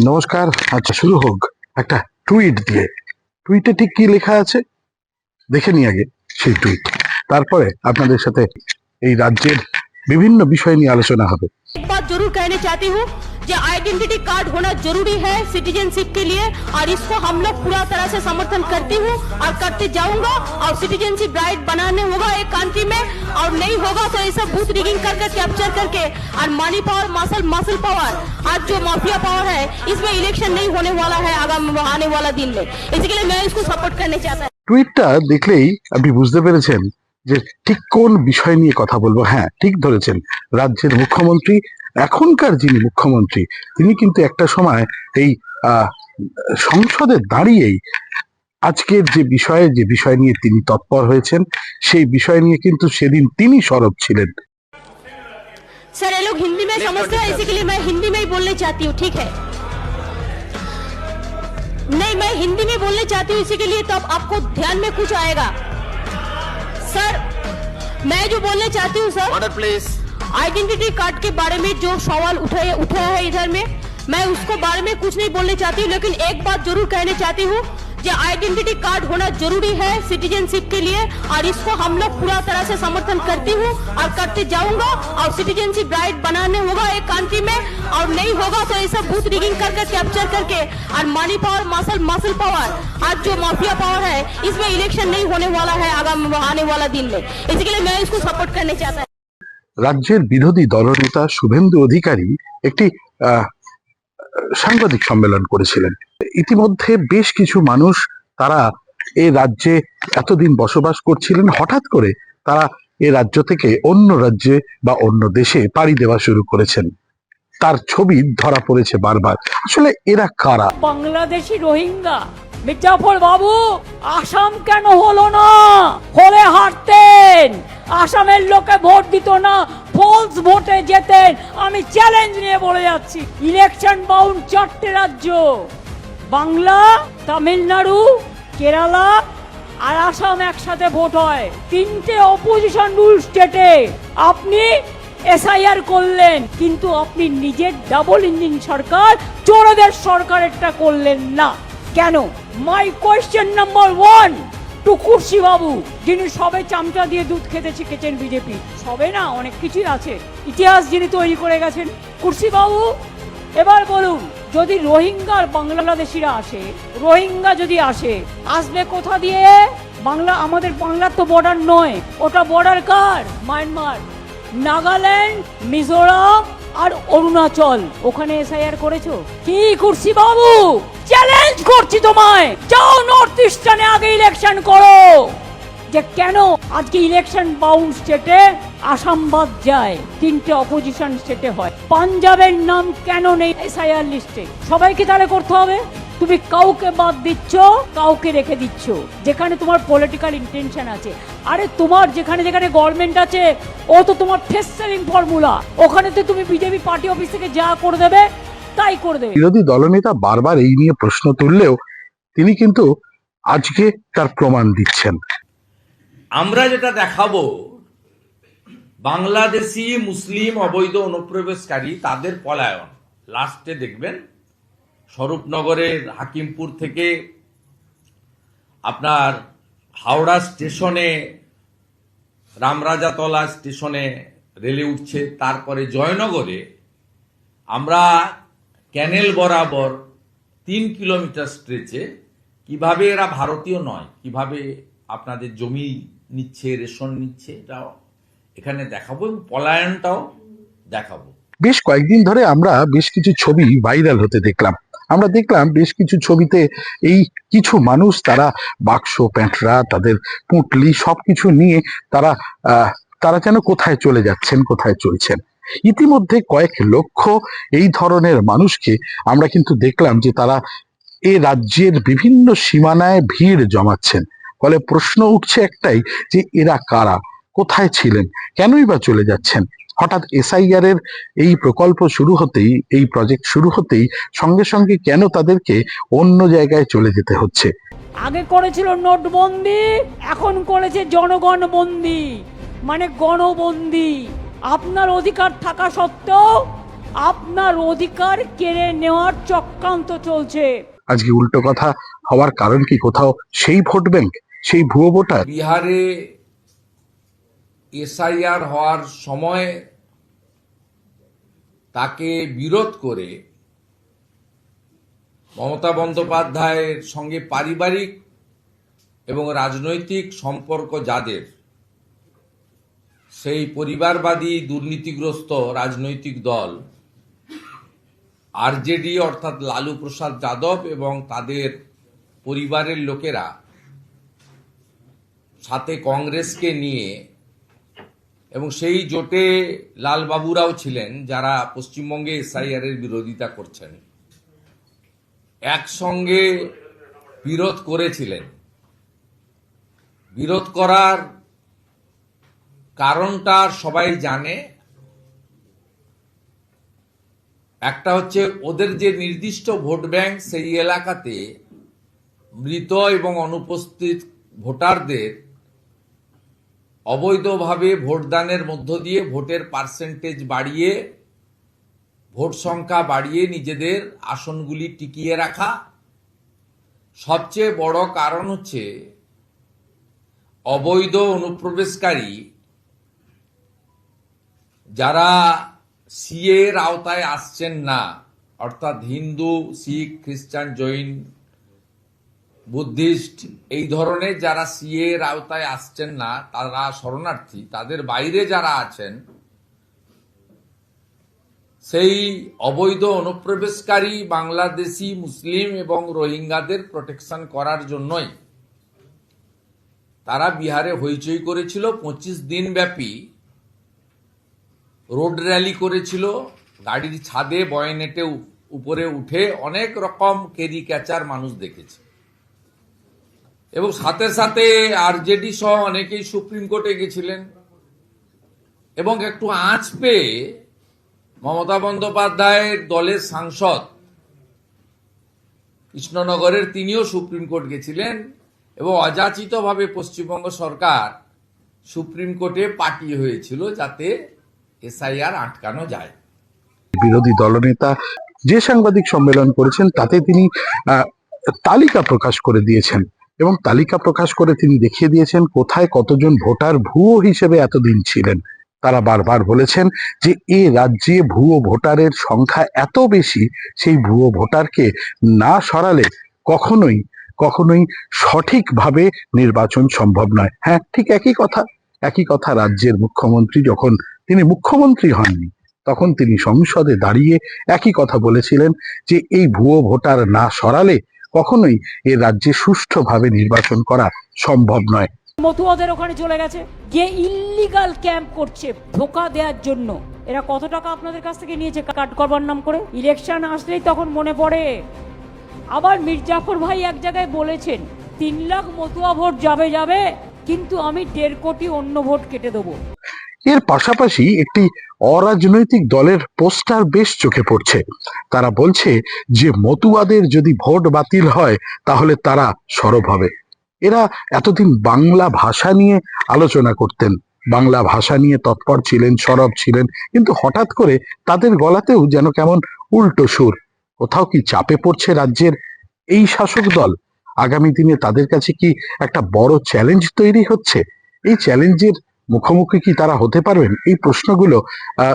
নমস্কার আচ্ছা শুরু হোক একটা টুইট দিয়ে টুইটে ঠিক কি লেখা আছে দেখে নি আগে সেই টুইট তারপরে আপনাদের সাথে এই রাজ্যের বিভিন্ন বিষয় নিয়ে আলোচনা হবে एक बात जरूर कहना चाहती हूँ जो आइडेंटिटी कार्ड होना जरूरी है सिटीजनशिप के लिए और इसको हम लोग पूरा तरह से समर्थन करती हूँ और करते जाऊंगा और सिटीजनशिप राइट बनाने होगा एक कंट्री में और नहीं होगा तो ऐसा बूथ रिगिंग करके कैप्चर करके और money power muscle muscle power आज जो माफिया पावर है इसमें इलेक्शन नहीं होने वाला है आगामी आने वाला दिन में इसके लिए मैं इसको सपोर्ट करना चाहता हूँ টুইটটা দেখলেই আপনি বুঝতে পেরেছেন যে ঠিক কোন বিষয় নিয়ে কথা বলবো হ্যাঁ ঠিক ধরেছেন রাজ্যের মুখ্যমন্ত্রী এখনকার যিনি মুখ্যমন্ত্রী তিনি কিন্তু একটা সময় এই আহ, সংসদে দাঁড়িয়েই আজকের যে বিষয়ে যে বিষয় নিয়ে তিনি তৎপর হয়েছেন সেই বিষয় নিয়ে কিন্তু সেদিন তিনি সরব ছিলেন सर ये लोग हिंदी में समझते हैं इसी के लिए मैं हिंदी में ही बोलना चाहती हूँ ठीक है नहीं मैं हिंदी में बोलना चाहती हूँ इसी के लिए तब आपको ध्यान में कुछ आएगा सर मैं जो बोलना चाहती हूँ sir order please identity card के बारे में जो सवाल उठाया उठाया है इधर में, मैं उसको बारे में कुछ नहीं बोलना चाहती हूँ लेकिन एक बात ज़रूर कहना चाहती हूँ जो आइडेंटिटी कार्ड होना ज़रूरी है सिटीजनशिप के लिए, और इसको हम लोग पूरा तरह से समर्थन करती हूँ और करते जाऊँगा, और सिटीजनशिप राइट बनाने होगा एक कंट्री में, और नहीं होगा तो ऐसा बूथ रिगिंग करके कैप्चर करके, और money power muscle muscle power आज जो माफिया पावर है, इसमें इलेक्शन नहीं होने वाला है आगामी आने वाला दिन में। इसके लिए मैं इसको सपोर्ट करना चाहता রাজ্যের বিরোধী দলনেতা শুভেন্দু অধিকারী একটি সাংবাদিক সম্মেলন করেছিলেন। ইতিমধ্যে বেশ কিছু মানুষ তারা এ রাজ্যে এতদিন বসবাস করছিলেন, হঠাৎ করে তারা এ রাজ্য থেকে অন্য রাজ্যে বা অন্য দেশে পাড়ি দেওয়া শুরু করেছেন। তার ছবি ধরা পড়েছে বারবার। আসলে এরা কারা? বাংলাদেশি রোহিঙ্গা। মির্জাফর বাবু, আসাম কেন হলো না? হলে হারতেন। আসামের লোকে ভোট দিত না ফলস ভোটে যেতেন। আমি চ্যালেঞ্জ নিয়ে বলে যাচ্ছি ইলেকশন বাউন্ড চারটে রাজ্য। বাংলা, তামিলনাড়ু, কেরালা আর আসাম একসাথে ভোট হয়। তিনটে অপোজিশন রুল স্টেটে আপনি এসআইআর করলেন, কিন্তু আপনি নিজের ডাবল ইঞ্জিন সরকার, চোরদের সরকারেরটা করলেন না। কেন? My question number one two কুর্সি বাবু যিনি সবে চামচা দিয়ে দুধ খেতে শিখেছেন বিজেপি। সবে না, অনেক কিছুই আছে। ইতিহাস যিনি তৈরি করে গেছেন। কুর্সি বাবু এবার বলুন, যদি রোহিঙ্গার বাংলাদেশিরা আসে, রোহিঙ্গা যদি আসে, আসবে কোথা দিয়ে? বাংলা, আমাদের বাংলার তো বর্ডার নয়। ওটা বর্ডার কার? মায়ানমার নাগাল্যান্ড, মিজোরাম আর অরুণাচল। ওখানে এসআইআর করেছ? কি করছি বাবু চ্যালেঞ্জ করছি তোমায়। যাও নর্থ ইস্টার্নে আগে ইলেকশন করো। যে কেন আজকে ইলেকশন বাউন্ড স্টেটে আসাম বাদ যায়? তিনটে অপোজিশন স্টেটে হয়। পাঞ্জাবের নাম কেন নেই এসআইআর লিস্টে সবাইকে তাহলে করতে হবে। তুমি কাউকে বাদ দিচ্ছ, কাউকে রেখে দিচ্ছ। যেখানে তোমার পলিটিক্যাল ইন্টেনশন আছে। আরে তোমার যেখানে যেখানে গভর্নমেন্ট আছে, ও তো তোমার ফেস সেলিং ফর্মুলা ওখানে তো তুমি বিজেপি পার্টি অফিস থেকে যা করে দেবে তাই করে দেবে বিরোধী দলনেতা বারবার এই নিয়ে প্রশ্ন তুললেও তিনি কিন্তু আজকে তার প্রমাণ দিচ্ছেন। আমরা যেটা দেখাবো বাংলাদেশি মুসলিম অবৈধ অনুপ্রবেশকারী তাদের পলায়ন। লাস্টে দেখবেন স্বরূপনগরের হাকিমপুর থেকে আপনার হাওড়া স্টেশনে রামরাজাতলা স্টেশনে রেলে উঠছে তারপরে জয়নগরে আমরা ক্যানেল বরাবর তিন কিলোমিটার স্ট্রেচে কীভাবে এরা ভারতীয় নয়, কীভাবে আপনাদের জমি নিচ্ছে, রেশন নিচ্ছে, এটাও এখানে দেখাবো এবং পলায়নটাও দেখাবো। বেশ কয়েকদিন ধরে আমরা বেশ কিছু ছবি ভাইরাল হতে দেখলাম। আমরা দেখলাম বেশ কিছু ছবিতে এই কিছু মানুষ তারা বাক্স, প্যাঁটরা, তাদের পুঁটলি সবকিছু নিয়ে তারা তারা যেন কোথায় চলে যাচ্ছেন, কোথায় চলছেন। ইতিমধ্যে কয়েক লক্ষ এই ধরনের মানুষকে আমরা কিন্তু দেখলাম যে তারা এ রাজ্যের বিভিন্ন সীমানায় ভিড় জমাচ্ছেন। ফলে প্রশ্ন উঠছে একটাই যে এরা কারা? কোথায় ছিলেন? কেনই বা চলে যাচ্ছেন? হঠাৎ এসআইআর এর এই প্রকল্প শুরু হতেই, এই প্রজেক্ট শুরু হতেই সঙ্গে সঙ্গে কেন তাদেরকে অন্য জায়গায় চলে যেতে হচ্ছে? আগে করেছিল নোটবন্দি, এখন করেছে জনগণ বন্দি মানে গণবন্দি। আপনার অধিকার থাকা সত্ত্বেও আপনার অধিকার কেড়ে নেওয়ার চক্রান্ত চলছে। আজকে উল্টো কথা হওয়ার কারণ কি কোথাও? সেই ভোট ব্যাংক সেই ভুয়ো ভোটার? বিহারে এসআইআর হওয়ার সময় তাকে বিরোধ করে মমতা বন্দ্যোপাধ্যায়ের সঙ্গে পারিবারিক এবং রাজনৈতিক সম্পর্ক যাদের সেই পরিবারবাদী দুর্নীতিগ্রস্ত রাজনৈতিক দল, আরজেডি অর্থাৎ লালু প্রসাদ যাদব এবং তাদের পরিবারের লোকেরা সাথে কংগ্রেসকে নিয়ে এবং সেই জোটে লালবাবুরাও ছিলেন যারা পশ্চিমবঙ্গে এসআইআর এর বিরোধিতা করছেন। একসঙ্গে বিরোধ করেছিলেন। বিরোধ করার কারণটা সবাই জানে। একটা হচ্ছে ওদের যে নির্দিষ্ট ভোট ব্যাংক সেই এলাকাতে মৃত এবং অনুপস্থিত ভোটারদের অবৈধভাবে ভোটদানের মধ্য দিয়ে ভোটের পার্সেন্টেজ বাড়িয়ে, ভোট সংখ্যা বাড়িয়ে নিজেদের আসনগুলি টিকিয়ে রাখা। সবচেয়ে বড় কারণ হচ্ছে অবৈধ অনুপ্রবেশকারী যারা সিএ এর আওতায় আসছেন না, অর্থাৎ হিন্দু, শিখ, খ্রিস্টান, জৈন, বুদ্ধিস্ট, এই ধরনের যারা সিএ এর আওতায় আসছেন না, তারা শরণার্থী। তাদের বাইরে যারা আছেন, সেই অবৈধ অনুপ্রবেশকারী বাংলাদেশি, মুসলিম এবং রোহিঙ্গাদের প্রোটেকশন করার জন্যই তারা বিহারে হইচই করেছিল। পঁচিশ দিন ব্যাপী রোড র্যালি করেছিল, গাড়ির ছাদে, বয়নেটে উপরে উঠে অনেক রকম কেরি ক্যাচার মানুষ দেখেছে। এবং সাথে সাথে আরজেডি সহ অনেকেই সুপ্রিম কোর্টে গেছিলেন। এবং একটু আঁচ পেয়ে মমতা বন্দ্যোপাধ্যায়ের দলের সাংসদ কৃষ্ণনগরের তিনিও সুপ্রিম কোর্ট গেছিলেন এবং অযাচিতভাবে পশ্চিমবঙ্গ সরকার সুপ্রিম কোর্টে পাঠিয়ে হয়েছিল যাতে এসআইআর আটকানো যায়। বিরোধী দলনেতা যে সাংবাদিক সম্মেলন করেছেন, তাতে তিনি তালিকা প্রকাশ করে দিয়েছেন এবং তালিকা প্রকাশ করে তিনি দেখিয়ে দিয়েছেন কোথায় কতজন ভোটার ভুয়ো হিসেবে এতদিন ছিলেন। তারা বারবার বলেছেন যে এ রাজ্যে ভুয়ো ভোটারের সংখ্যা এত বেশি, সেই ভুয়ো ভোটারকে না সরালে কখনোই কখনোই সঠিকভাবে নির্বাচন সম্ভব নয়। হ্যাঁ ঠিক একই কথা। একই কথা রাজ্যের মুখ্যমন্ত্রী যখন তিনি মুখ্যমন্ত্রী হননি। তখন তিনি সংসদে দাঁড়িয়ে একই কথা বলেছিলেন যে, এই ভুয়ো ভোটার না সরালে কখনোই এ রাজ্যে সুষ্ঠুভাবে নির্বাচন করা সম্ভব নয়। মতুয়াদের ওখানে চলে গেছে। যে ইল্লিগাল ক্যাম্প করছে ধোকা দেওয়ার জন্য। এরা কত টাকা আপনাদের কাছ থেকে নিয়েছে? কাট করবার নাম করে? ইলেকশন আসলেই তখন মনে পড়ে। আবার মির্জাফর ভাই এক জায়গায় বলেছেন, তিন লাখ মতুয়া ভোট যাবে যাবে, কিন্তু আমি দেড় কোটি অন্য ভোট কেটে দেবো। এর পাশাপাশি একটি অরাজনৈতিক দলের পোস্টার বেশ চোখে পড়ছে। তারা বলছে যে মতুয়াদের যদি ভোট বাতিল হয়, তাহলে তারা সরব হবে। এরা এতদিন বাংলা ভাষা নিয়ে আলোচনা করতেন। বাংলা ভাষা নিয়ে তৎপর ছিলেন, সরব ছিলেন, কিন্তু হঠাৎ করে তাদের গলাতেও যেন কেমন উল্টো সুর। কোথাও কি চাপে পড়ছে রাজ্যের এই শাসক দল? আগামী দিনে তাদের কাছে কি একটা বড় চ্যালেঞ্জ তৈরি হচ্ছে? এই চ্যালেঞ্জের মুখোমুখি কি তারা হতে পারবেন? এই প্রশ্নগুলো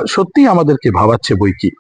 সত্যিই আমাদেরকে ভাবাচ্ছে বই কি?